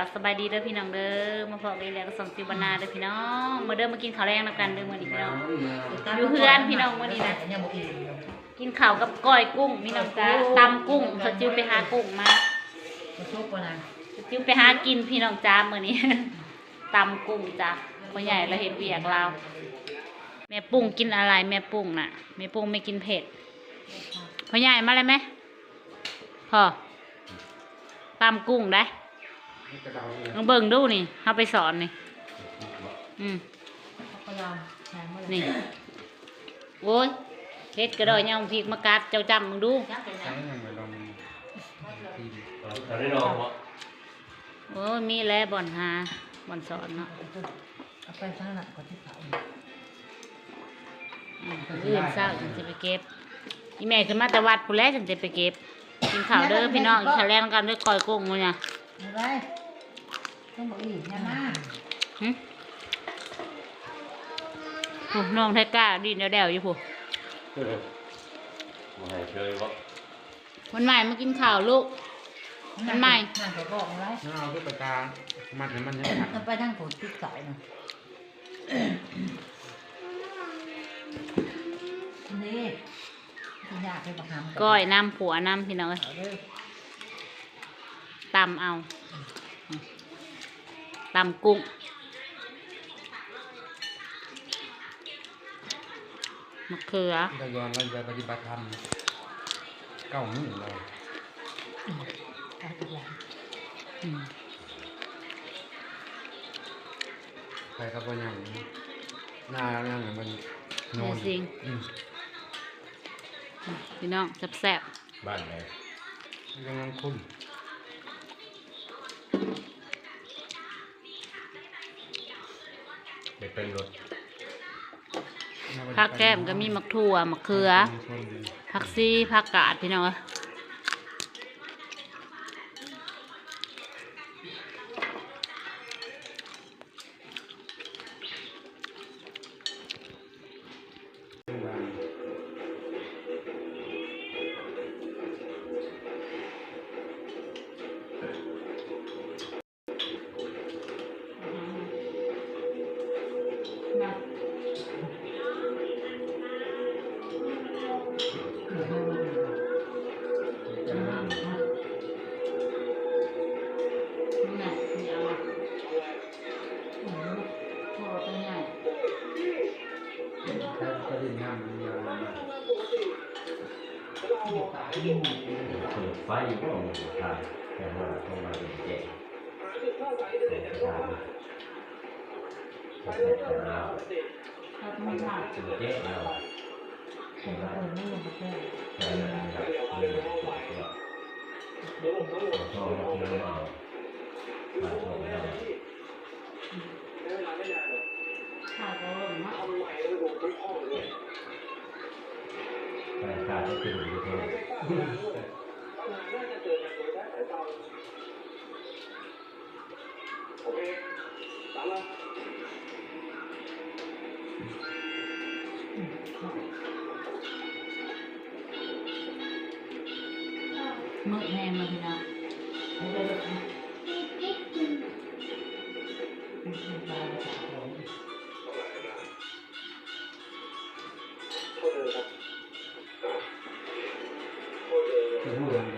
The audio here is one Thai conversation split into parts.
กราบสบายดีเด้อพี่น้องเด้อมาพบกันแล้วก็ส่งฟิวบรรณาเด้อพี่น้องมาเด้อมากินข้าวแรงนำกันเด้อมื้อนี้พี่น้องอยู่เพื่อนพี่น้องวันนี้นะกินข้าวกับก้อยกุ้งพี่น้องจ้าตำกุ้งสจิวไปหากุ้งมามาชุบก่อนนะสจิวไปหากินพี่น้องจ้ามื้อนี้ตำกุ้งจ้าพ่อใหญ่เราเห็นเวียกเราแม่ปุ้งกินอะไรแม่ปุ้งน่ะแม่ปุ้งไม่กินเผ็ดพ่อใหญ่มาเลยไหมพ่อตำกุ้งได้ ลองเบิ่งดูนี่เฮาไปสอนนี่ อืมเขาก็ลองแทงมาเลยนี่ โอ้ยเฮ็ดกระดอยยังพริกมากัดเจ้าจำมึงดู ยักเป็นใช้นะยังไงลองทีมเราได้ลองวะโอ้ยมีแล้วบ่อนหาบ่อนสอนเนาะเอาไปข้างหลังก่อนที่เขาอืมอื่นเศร้าจังสิไปเก็บอีแม่ขึ้นมาแต่วัดผู้นแลจังสิไปเก็บกินข้าวเด้อพี่น้องกินข้าวแรงกันด้วยก้อยกุ้งมื้อเนี่ยเอาไปต้องบอกอีกอย่ามาหึโอ้น้องไทก้าดินเดวๆอยู่ผู้มาให้เคยวะวันใหม่มากินข้าวลูก มันใหม่ นั่งก็บอกไว้น้าเอาตุ๊กตามัดให้มันยังขัดเอาไปทั้งผลติ๊กเก่านะนี่ที่ยากไปบักหำก้อยน้ำผัวน้ำพี่น้องเอ้ยเอาเด้อ ตำเอาตำกุ้ง มะเขือถ้าย้อนเราจะปฏิบัติธรรมเก้ามือเราเอาอีกอย่างอืมใครครับว่ายังหน้ายังมันนแม่อนสิงอืมพี่น้องแซ่บบ้านไหนยังยังคุ้น เด็กเป็นรถๆผักแก้มก็มีมะถั่วมะเขือผักซีผักกาดพี่น้อง เปิดไฟก็มีทางแต่ว่าต้องมาเป็นแก่แต่ทางแต่แต่เราชอบมันมากเป็นแก่เราผมก็เออไม่ลงมาแก้แต่เราแบบเรื่องตัวตัวตัวเราคือเราเราตัวเราข้าวก็เริ่มากแต่การที่คือดูตัวมือแห้งเลยพี่น้งเอาไปเลยนะมีปลาสา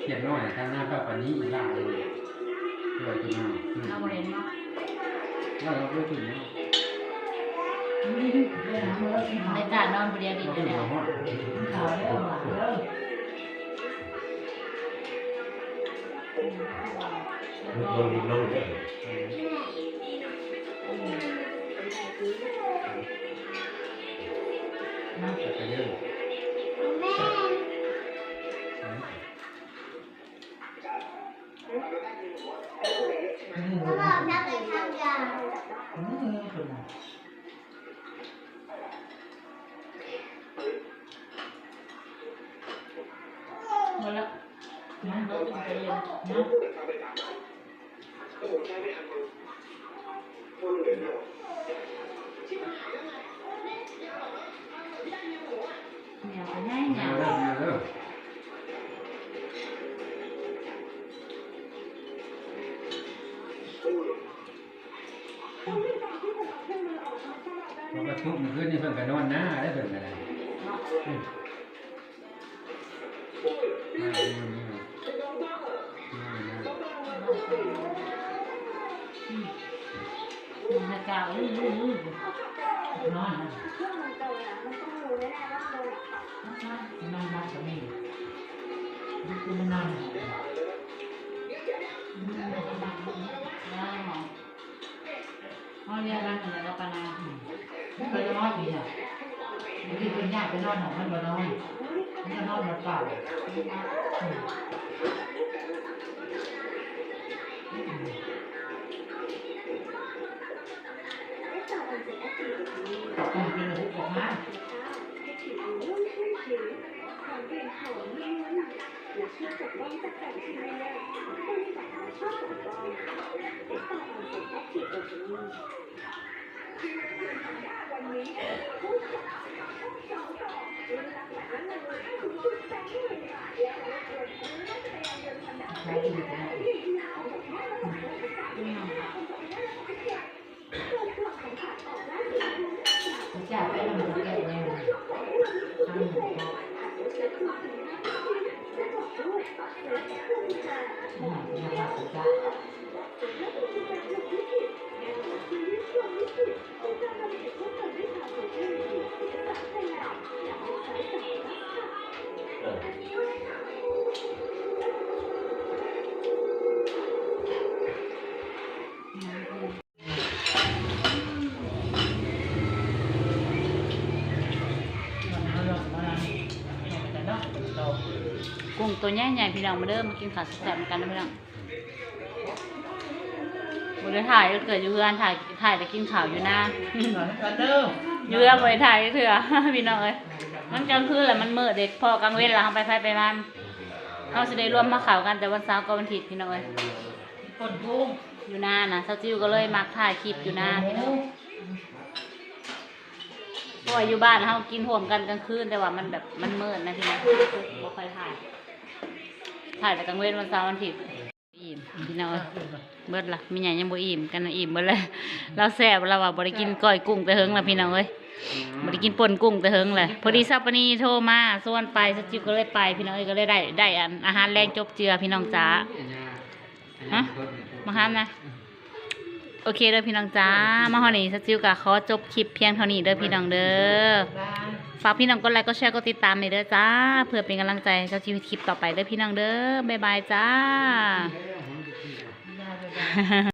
เขียนน้อยทางหน้าก็ปานนี้อีกหลายเลยด้วยตัวหน้าเอาบ่เห็นเนาะว่าเราด้วยตัวนี้เรื่องน้ำเลิกกินในข้าวการนอนบ่เดียวดีเราเดีเป็นยวหัวหอดกินข้าวเด้อหวานเด้อลงลงเลยน่า จะไปเรื่อ เหนียวไปง่ายเหนียวเริ่มเริ่มเราก็ทุบมันขึ้นนี่เพิ่นก็นอนหน้าได้เพิ่นก็ได้มันกาวอื้ออื้ออื้อนอนนะ เขาเรียกกันอะไรก็ปนาไม่เคยนอนอีกอะบางทีเป็นยากไปนอนของมันบ่นอนมันนอนมันเปล่า ใช้ หา กุ้งตัวใหญ่ใหญ่พี่น้องมาเด้อมากินข้าวแซ่บๆกันนะพี่น้องบ่ได้ถ่ายก็เกิดอยู่เพื่อนถ่ายถ่ายแต่กินข้าวอยู่หน้าหน่อยกันเด้ออยู่เพื่อนบ่ได้ถ่ายเถื่อพี่น้องเอ้ยมันกลางคืนแหละมันมืดเด็กพอกลางเว้นแล้วเฮาไปไผไปมันเฮาสิได้รวมมาข่าวกันแต่วันเสาร์กับวันอาทิตย์พี่น้องเอ้ยคนพุ่งอยู่หน้านะเซาจิวก็เลยมักถ่ายคลิปอยู่หน้าพี่น้องเพราะว่าอยู่บ้านเฮากินร่วมกันกลางคืนแต่ว่ามันแบบมันมืดนะพี่น้องบ่ค่อยถ่ายถ่ายแต่กลางเว้นวันเสาร์วันอาทิตย์อิ่มพี่น้องเอ้ยเบิดละมีหยังยังบ่อิ่มกันนะอิ่มเบิดเลยเราแซ่บเราว่าบ่ได้กินก้อยกุ้งแต่เฮิงละพี่น้องเอ้ยบ่ได้กินป่นกุ้งแต่เฮิงเลยพอดีซับปานีโทรมาส่วนไปสจิวก็เลยไปพี่น้องเอ้ยก็เลยได้ได้อันอาหารแรงจบเจือพี่น้องจ๋าฮะมาห้ามนะโอเคเด้อพี่น้องจ้า มาฮอดนี้สจิวกะขอจบคลิปเพียงเท่านี้เด้อพี่น้องเด้อบ้าน ฝากพี่น้องกดไลค์กดแชร์กดติดตามเลยเด้อจ้า เพื่อเป็นกำลังใจเจ้าชีวิตคลิปต่อไปเด้อพี่น้องเด้อบ๊ายบายจ้า